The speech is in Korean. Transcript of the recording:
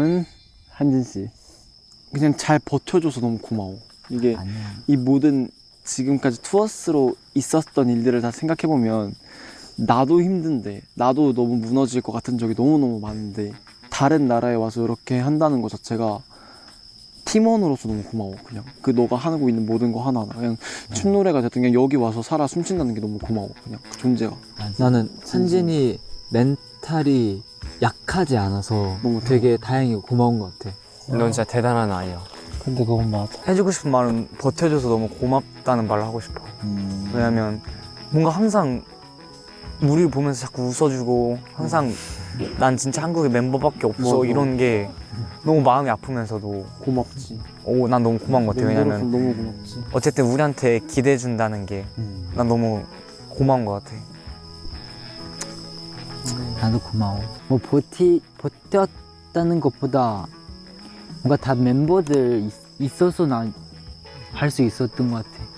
다음은 한진 씨. 그냥 잘 버텨줘서 너무 고마워. 이게 아니야. 이 모든 지금까지 투어스로 있었던 일들을 다 생각해보면 나도 힘든데 나도 너무 무너질 것 같은 적이 너무너무 많은데 다른 나라에 와서 이렇게 한다는 것 자체가 팀원으로서 너무 고마워 그냥 그 너가 하고 있는 모든 거 하나하나 그냥 춤 노래가 됐든 그냥 여기 와서 살아 숨쉰다는 게 너무 고마워 그냥 그 존재가 나는 한진이 멘탈이 약하지 않아서 너무 되게 다행이고 고마운 것 같아. 넌 진짜 대단한 아이야. 근데 그건 맞아 해주고 싶은 말은 버텨줘서 너무 고맙다는 말을 하고 싶어. 음. 왜냐면 뭔가 항상 우리를 보면서 자꾸 웃어주고 항상 난 진짜 한국에 멤버밖에 없어 맞아. 이런 게 너무 마음이 아프면서도 고맙지 오 난 너무 고마운 것 같아 멤버로서 왜냐면 너무 고맙지 어쨌든 우리한테 기대해 준다는 게난 너무 고마운 것 같아 나도 고마워. 뭐 버티 버텼다는 것보다 뭔가 다 멤버들 있, 있어서 난할수 있었던 것 같아.